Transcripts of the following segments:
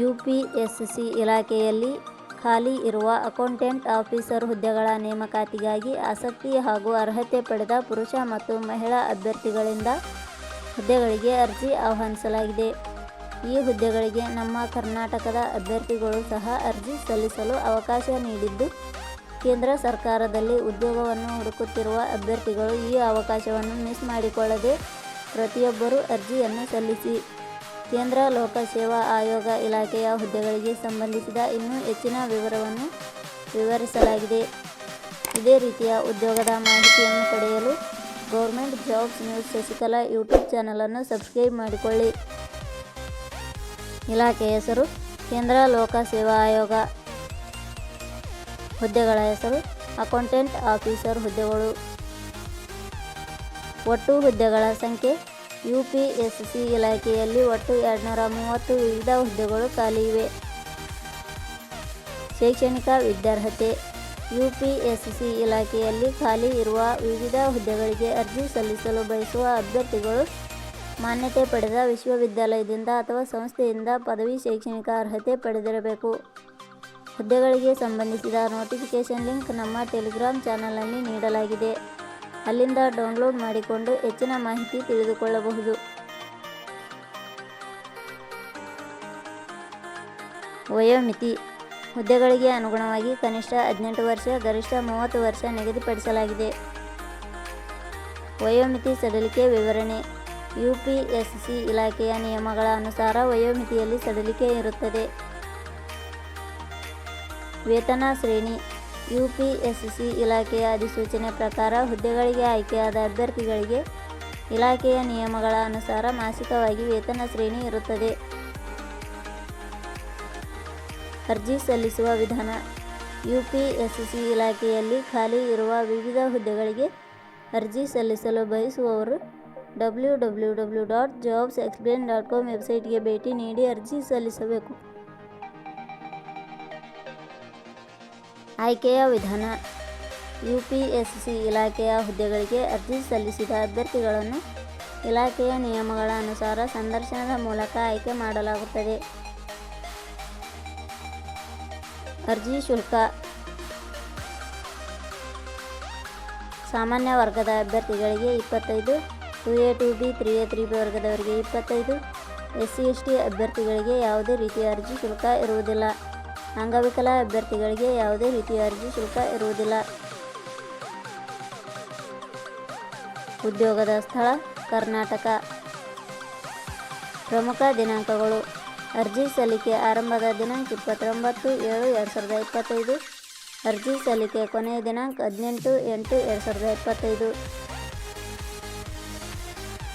UPSC ಇಲಾಖೆಯಲ್ಲಿ ಖಾಲಿ ಇರುವ ಅಕೌಂಟೆಂಟ್ ಆಫೀಸರ್ ಹುದ್ದೆಗಳ ನೇಮಕಾತಿಗಾಗಿ ಆಸಕ್ತಿ ಹಾಗೂ ಅರ್ಹತೆ ಪಡೆದ ಪುರುಷ ಮತ್ತು ಮಹಿಳಾ ಅಭ್ಯರ್ಥಿಗಳಿಂದ ಹುದ್ದೆಗಳಿಗೆ ಅರ್ಜಿ ಆಹ್ವಾನಿಸಲಾಗಿದೆ. ಈ ಹುದ್ದೆಗಳಿಗೆ ನಮ್ಮ ಕರ್ನಾಟಕದ ಅಭ್ಯರ್ಥಿಗಳು ಸಹ ಅರ್ಜಿ ಸಲ್ಲಿಸಲು ಅವಕಾಶ ನೀಡಿದ್ದು, ಕೇಂದ್ರ ಸರ್ಕಾರದಲ್ಲಿ ಉದ್ಯೋಗವನ್ನು ಹುಡುಕುತ್ತಿರುವ ಅಭ್ಯರ್ಥಿಗಳು ಈ ಅವಕಾಶವನ್ನು ಮಿಸ್ ಮಾಡಿಕೊಳ್ಳದೆ ಪ್ರತಿಯೊಬ್ಬರೂ ಅರ್ಜಿಯನ್ನು ಸಲ್ಲಿಸಿ. ಕೇಂದ್ರ ಲೋಕಸೇವಾ ಆಯೋಗ ಇಲಾಖೆಯ ಹುದ್ದೆಗಳಿಗೆ ಸಂಬಂಧಿಸಿದ ಇನ್ನೂ ಹೆಚ್ಚಿನ ವಿವರವನ್ನು ವಿವರಿಸಲಾಗಿದೆ. ಇದೇ ರೀತಿಯ ಉದ್ಯೋಗದ ಮಾಹಿತಿಯನ್ನು ಪಡೆಯಲು government jobs news Shashikala YouTube ಚಾನಲನ್ನು ಸಬ್ಸ್ಕ್ರೈಬ್ ಮಾಡಿಕೊಳ್ಳಿ. ಇಲಾಖೆ ಹೆಸರು, ಕೇಂದ್ರ ಲೋಕ ಸೇವಾ ಆಯೋಗ. ಹುದ್ದೆಗಳ ಹೆಸರು, ಅಕೌಂಟೆಂಟ್ ಆಫೀಸರ್ ಹುದ್ದೆಗಳು. ಒಟ್ಟು ಹುದ್ದೆಗಳ ಸಂಖ್ಯೆ ಯುಪಿಎಸ್ಸಿ ಇಲಾಖೆಯಲ್ಲಿ ಒಟ್ಟು ಎರಡುನೂರ ಮೂವತ್ತು ವಿವಿಧ ಹುದ್ದೆಗಳು ಖಾಲಿ ಇವೆ. ಶೈಕ್ಷಣಿಕ ವಿದ್ಯಾರ್ಹತೆ, ಯುಪಿಎಸ್ಸಿ ಇಲಾಖೆಯಲ್ಲಿ ಖಾಲಿ ಇರುವ ವಿವಿಧ ಹುದ್ದೆಗಳಿಗೆ ಅರ್ಜಿ ಸಲ್ಲಿಸಲು ಬಯಸುವ ಅಭ್ಯರ್ಥಿಗಳು ಮಾನ್ಯತೆ ಪಡೆದ ವಿಶ್ವವಿದ್ಯಾಲಯದಿಂದ ಅಥವಾ ಸಂಸ್ಥೆಯಿಂದ ಪದವಿ ಶೈಕ್ಷಣಿಕ ಅರ್ಹತೆ ಪಡೆದಿರಬೇಕು. ಹುದ್ದೆಗಳಿಗೆ ಸಂಬಂಧಿಸಿದ ನೋಟಿಫಿಕೇಷನ್ ಲಿಂಕ್ ನಮ್ಮ ಟೆಲಿಗ್ರಾಮ್ ಚಾನಲ್ನಲ್ಲಿ ನೀಡಲಾಗಿದೆ. ಅಲ್ಲಿಂದ ಡೌನ್ಲೋಡ್ ಮಾಡಿಕೊಂಡು ಹೆಚ್ಚಿನ ಮಾಹಿತಿ ತಿಳಿದುಕೊಳ್ಳಬಹುದು. ವಯೋಮಿತಿ ಹುದ್ದೆಗಳಿಗೆ ಅನುಗುಣವಾಗಿ ಕನಿಷ್ಠ ಹದಿನೆಂಟು ವರ್ಷ, ಗರಿಷ್ಠ ಮೂವತ್ತು ವರ್ಷ ನಿಗದಿಪಡಿಸಲಾಗಿದೆ. ವಯೋಮಿತಿ ಸಡಿಲಿಕೆ ವಿವರಣೆ ಯು ಪಿ ಎಸ್ ಸಿ ಇಲಾಖೆಯ ನಿಯಮಗಳ ಅನುಸಾರ ವಯೋಮಿತಿಯಲ್ಲಿ ಸಡಿಲಿಕೆ ಇರುತ್ತದೆ. ವೇತನ ಶ್ರೇಣಿ ಯುಪಿಎಸ್ಸಿ ಇಲಾಖೆಯ ಅಧಿಸೂಚನೆ ಪ್ರಕಾರ ಹುದ್ದೆಗಳಿಗೆ ಆಯ್ಕೆಯಾದ ಅಭ್ಯರ್ಥಿಗಳಿಗೆ ಇಲಾಖೆಯ ನಿಯಮಗಳ ಅನುಸಾರ ಮಾಸಿಕವಾಗಿ ವೇತನ ಶ್ರೇಣಿ ಇರುತ್ತದೆ. ಅರ್ಜಿ ಸಲ್ಲಿಸುವ ವಿಧಾನ ಯುಪಿಎಸ್ಸಿ ಇಲಾಖೆಯಲ್ಲಿ ಖಾಲಿ ಇರುವ ವಿವಿಧ ಹುದ್ದೆಗಳಿಗೆ ಅರ್ಜಿ ಸಲ್ಲಿಸಲು ಬಯಸುವವರು W W W dot jobs explain dot com ವೆಬ್ಸೈಟ್ಗೆ ಭೇಟಿ ನೀಡಿ ಅರ್ಜಿ ಸಲ್ಲಿಸಬೇಕು. ಆಯ್ಕೆಯ ವಿಧಾನ ಯು ಪಿ ಎಸ್ ಸಿ ಇಲಾಖೆಯ ಹುದ್ದೆಗಳಿಗೆ ಅರ್ಜಿ ಸಲ್ಲಿಸಿದ ಅಭ್ಯರ್ಥಿಗಳನ್ನು ಇಲಾಖೆಯ ನಿಯಮಗಳ ಅನುಸಾರ ಸಂದರ್ಶನದ ಮೂಲಕ ಆಯ್ಕೆ ಮಾಡಲಾಗುತ್ತದೆ. ಅರ್ಜಿ ಶುಲ್ಕ ಸಾಮಾನ್ಯ ವರ್ಗದ ಅಭ್ಯರ್ಥಿಗಳಿಗೆ ಇಪ್ಪತ್ತೈದು, two A two B, three A three B ವರ್ಗದವರಿಗೆ ಇಪ್ಪತ್ತೈದು, ಎಸ್ ಸಿ ಎಸ್ ಟಿ ಅಭ್ಯರ್ಥಿಗಳಿಗೆ ಯಾವುದೇ ರೀತಿಯ ಅರ್ಜಿ ಶುಲ್ಕ ಇರುವುದಿಲ್ಲ. ಅಂಗವಿಕಲ ಅಭ್ಯರ್ಥಿಗಳಿಗೆ ಯಾವುದೇ ರೀತಿಯ ಅರ್ಜಿ ಶುಲ್ಕ ಇರುವುದಿಲ್ಲ. ಉದ್ಯೋಗದ ಸ್ಥಳ, ಕರ್ನಾಟಕ. ಪ್ರಮುಖ ದಿನಾಂಕಗಳು ಅರ್ಜಿ ಸಲ್ಲಿಕೆ ಆರಂಭದ ದಿನಾಂಕ ಇಪ್ಪತ್ತೊಂಬತ್ತು ಏಳು ಎರಡು ಸಾವಿರದ ಇಪ್ಪತ್ತೈದು. ಅರ್ಜಿ ಸಲ್ಲಿಕೆ ಕೊನೆಯ ದಿನಾಂಕ ಹದಿನೆಂಟು ಎಂಟು ಎರಡು ಸಾವಿರದ ಇಪ್ಪತ್ತೈದು.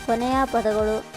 ಕೊನೆಯ ಪದಗಳು